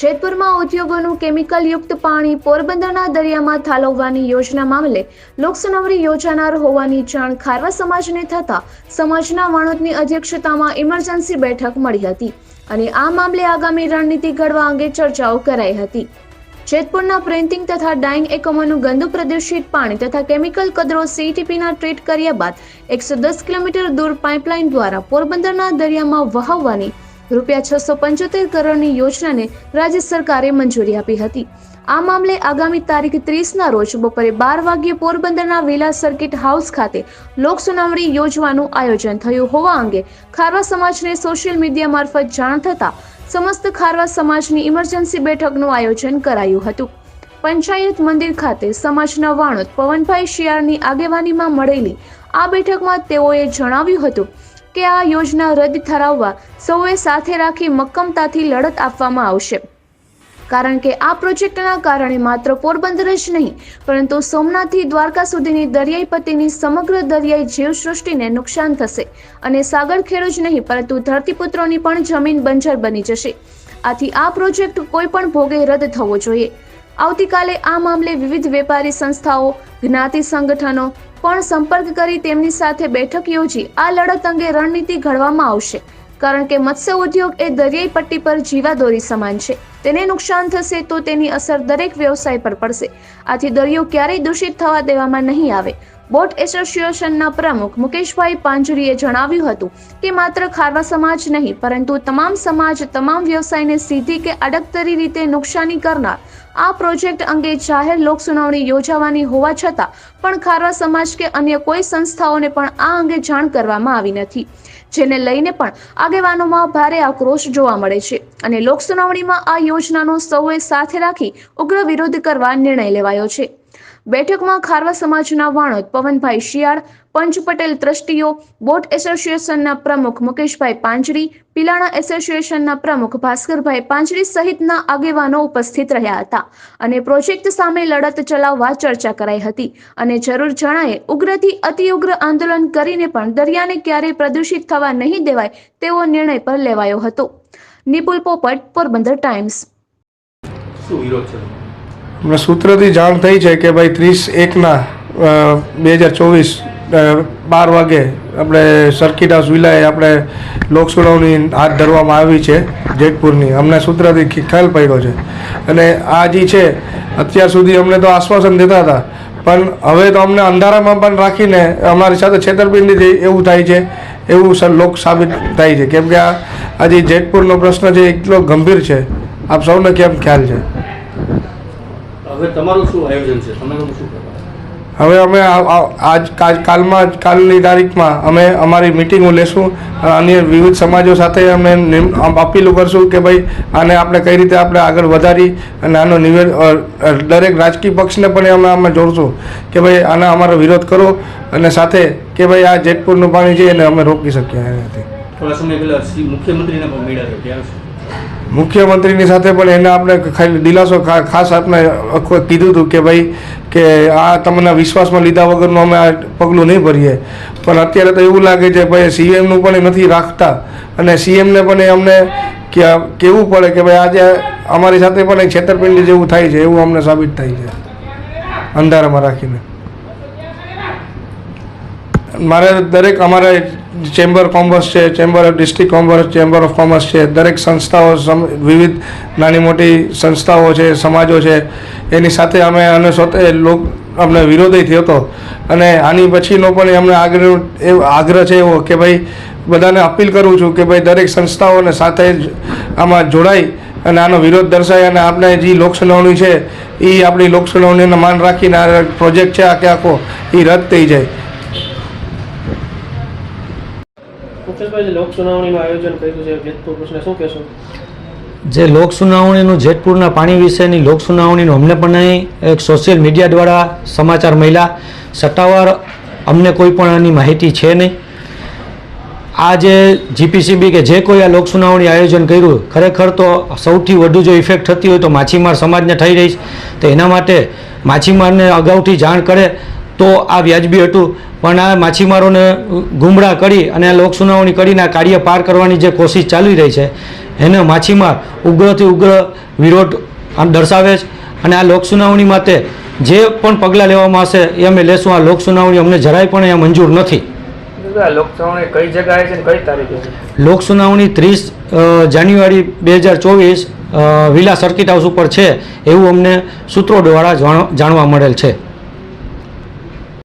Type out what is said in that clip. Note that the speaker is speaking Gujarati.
જેતપુરમાં ઉદ્યોગોનું કેમિકલયુક્ત પાણી પોરબંદરના દરિયામાં ઠાલવવાની યોજના મામલે લોકસુનાવણી યોજાનાર હોવાની જાણ ખારવા સમાજને થતા સમાજના વાણોદની અધ્યક્ષતામાં ઇમરજન્સી બેઠક મળી હતી અને આ મામલે આગામી રણનીતિ ઘડવા અંગે ચર્ચાઓ કરાઈ હતી. જેતપુરના પ્રિન્ટિંગ તથા ડાઇંગ એકમોનું ગંદુ પ્રદૂષિત પાણી તથા કેમિકલ કદરો સીટીપીના ટ્રીટ કર્યા બાદ એકસો દસ કિલોમીટર દૂર પાઇપલાઇન દ્વારા પોરબંદરના દરિયામાં વહાવવાની રૂપિયા છસો પંચોતેર કરોડની યોજનાને રાજ્ય સરકારે મંજૂરી આપી હતી. આ મામલે આગામી તારીખ ત્રીસના રોજ બપોરે બાર વાગ્યે પોરબંદરના વિલા સર્કિટ હાઉસ ખાતે લોક સુનાવણી યોજવાનું આયોજન થયું હોવા અંગે ખારવા સમાજને સોશિયલ મીડિયા મારફત જાણ થતાં સમસ્ત ખારવા સમાજની ઇમરજન્સી બેઠકનું આયોજન કરાયું હતું. પંચાયત મંદિર ખાતે સમાજના વાણોદ પવનભાઈ શિયાળની આગેવાનીમાં મળેલી આ બેઠકમાં તેઓએ જણાવ્યું હતું કે આ યોજના રદ ઠરાવવા સૌએ સાથે રાખી મક્કમતાથી લડત આપવામાં આવશે. કારણ કે આ પ્રોજેક્ટના કારણે માત્ર પોરબંદર જ નહીં, પરંતુ સોમનાથથી દ્વારકા સુધીની દરિયાઈ પતિની સમગ્ર દરિયાઈ જીવસૃષ્ટિને નુકસાન થશે અને સાગર ખેડૂ જ નહીં, પરંતુ ધરતીપુત્રોની પણ જમીન બંજર બની જશે. આથી આ પ્રોજેક્ટ કોઈ પણ ભોગે રદ થવો જોઈએ. આવતીકાલે આ મામલે વિવિધ વેપારી સંસ્થાઓ, જ્ઞાતિ સંગઠનો પણ સંપર્ક કરી તેમની સાથે બેઠક યોજી આ લડત અંગે રણનીતિ ઘડવામાં આવશે. કારણ કે મત્સ્ય ઉદ્યોગ એ દરિયાઈ પટ્ટી પર જીવાદોરી સમાન છે. તેને નુકસાન થશે તો તેની અસર દરેક વ્યવસાય પર પડશે. આથી દરિયો ક્યારેય દૂષિત થવા દેવામાં નહીં આવે. બોટ એસોસિએશનના પ્રમુખ મુકેશભાઈ પાંજરીએ જણાવ્યું હતું કે માત્ર ખારવા સમાજ નહીં, પરંતુ તમામ સમાજ, તમામ વ્યવસાયને સીધી કે અડકતરી રીતે નુકસાની કરનાર આ પ્રોજેક્ટ અંગે જાહેર લોક સુનાવણી યોજાવાની હોવા છતાં પણ ખારવા સમાજ કે અન્ય કોઈ સંસ્થાઓને પણ આ અંગે જાણ કરવામાં આવી નથી. જેને લઈને પણ આગેવાનોમાં ભારે આક્રોશ જોવા મળે છે અને લોક સુનાવણીમાં આ યોજનાનો સૌએ સાથે રાખી ઉગ્ર વિરોધ કરવા નિર્ણય લેવાયો છે. બેઠકમાં ખારવા સમાજના વાણોદ પવનભાઈ શિયાળ પંચ પટેલ ટ્રસ્ટીઓ બોટ એસોસિએશનના પ્રમુખ મુકેશભાઈ પાંજરી પિલાણા એસોસિએશનના પ્રમુખ ભાસ્કરભાઈ પાંજરી સહિતના આગેવાનો ઉપસ્થિત રહ્યા હતા અને પ્રોજેક્ટ સામે લડત ચલાવવા ચર્ચા કરાઈ હતી અને જરૂર જણાએ ઉગ્રથી અતિ ઉગ્ર આંદોલન કરીને પણ દરિયાને ક્યારેય પ્રદૂષિત થવા નહીં દેવાય તેવો નિર્ણય પર લેવાયો હતો. નિપુલ પોપટ પોરબંદર ટાઈમ્સ. શું વિરોધ છે? અમને સૂત્રથી જાણ થઈ છે કે ભાઈ ત્રીસ એકના બે હજાર ચોવીસ બાર વાગે આપણે સર્કિટ વિલાએ આપણે લોક સુનાવણી હાથ ધરવામાં આવી છે જેતપુરની. અમને સૂત્રથી ખ્યાલ પડ્યો છે. અને આ જે છે, અત્યાર સુધી અમને તો આશ્વાસન દેતા હતા. પણ હવે તો અમને અંધારામાં પણ રાખીને અમારી સાથે છેતરપિંડી થઈ, એવું થાય છે, એવું લોક સાબિત થાય છે. કેમ કે આ આજે જેતપુરનો પ્રશ્ન છે, એટલો ગંભીર છે. આપ સૌને કેમ ખ્યાલ છે? હવે તમારું શું આયોજન છે? તમે શું હવે અમે આજ કાલ- કાલમાં કાલની તારીખમાં અમે અમારી મિટિંગો લેશું. અને વિવિધ સમાજો સાથે અમે અપીલો કરશું કે ભાઈ આને આપણે કઈ રીતે આપણે આગળ વધારી અને આનો નિવેદ અ, અ, દરેક રાજકીય પક્ષને પણ અમે અમે જોડશું કે ભાઈ આના અમારો વિરોધ કરો અને સાથે કે ભાઈ આ જેતપુરનું પાણી છે એને અમે રોકી શકીએ. એનાથી. થોડા સમય પહેલા મુખ્યમંત્રીને પણ મળ્યા છે? મુખ્યમંત્રીની સાથે પણ એને આપણે ખાલી દિલાસો ખાસ આપણે કીધું હતું કે ભાઈ કે આ તમને વિશ્વાસમાં લીધા વગરનું અમે આ પગલું નહીં ભરીએ. પણ અત્યારે તો એવું લાગે છે ભાઈ સીએમનું પણ નથી રાખતા. અને સીએમને પણ એ અમને કહેવું પડે કે ભાઈ આજે અમારી સાથે પણ એક છેતરપિંડી જેવું થાય છે, એવું અમને સાબિત થાય છે. અંધારામાં રાખીને. મારે દરેક અમારા ચેમ્બર કોમર્સ છે chamber of district commerce chamber of commerce છે. દરેક સંસ્થાઓ વિવિધ નાની મોટી સંસ્થાઓ છે, સમાજો છે. એની સાથે અમે અને સોતે લોક, અમને વિરોધી થયો હતો. અને આની પછીનો પણ અમને આગ્રહ આગ્રહ છે એવો કે ભાઈ, બધાને અપીલ કરું છું કે ભાઈ, દરેક સંસ્થાઓને સાથે જ આમાં જોડાઈ અને આનો વિરોધ દર્શાય અને આપણે જે લોકસુનાવણી છે એ આપણી લોકસુનાવણીને માન રાખીને આ પ્રોજેક્ટ છે, આખે આખો એ રદ થઈ જાય. જે લોક સુનાવણીનું જેતપુરના પાણી વિશેની લોક સુનાવણીનું અમને પણ એક સોશિયલ મીડિયા દ્વારા સમાચાર મળ્યા. સત્તાવાર અમને કોઈ પણ આની માહિતી છે નહીં. આ જે જીપીસીબી કે જે કોઈ આ લોક સુનાવણી આયોજન કર્યું, ખરેખર તો સૌથી વધુ જો ઇફેક્ટ થતી હોય તો માછીમાર સમાજને થઈ રહી છે. તો એના માટે માછીમારને અગાઉથી જાણ કરે તો આ વ્યાજબી હતું. પણ આ માછીમારોને ગુમરાહ કરી અને આ લોક સુનાવણી કરીને આ કાર્ય પાર કરવાની જે કોશિશ ચાલી રહી છે એને માછીમાર ઉગ્રથી ઉગ્ર વિરોધ દર્શાવે છે. અને આ લોક સુનાવણી માટે જે પણ પગલાં લેવામાં આવશે એ અમે લેશું. આ લોક સુનાવણી અમને જરાય પણ અહીંયા મંજૂર નથી. લોક સુનાવણી ત્રીસ જાન્યુઆરી બે હજાર ચોવીસ વિલા સર્કિટ હાઉસ ઉપર છે એવું અમને સૂત્રો દ્વારા જાણવા મળેલ છે.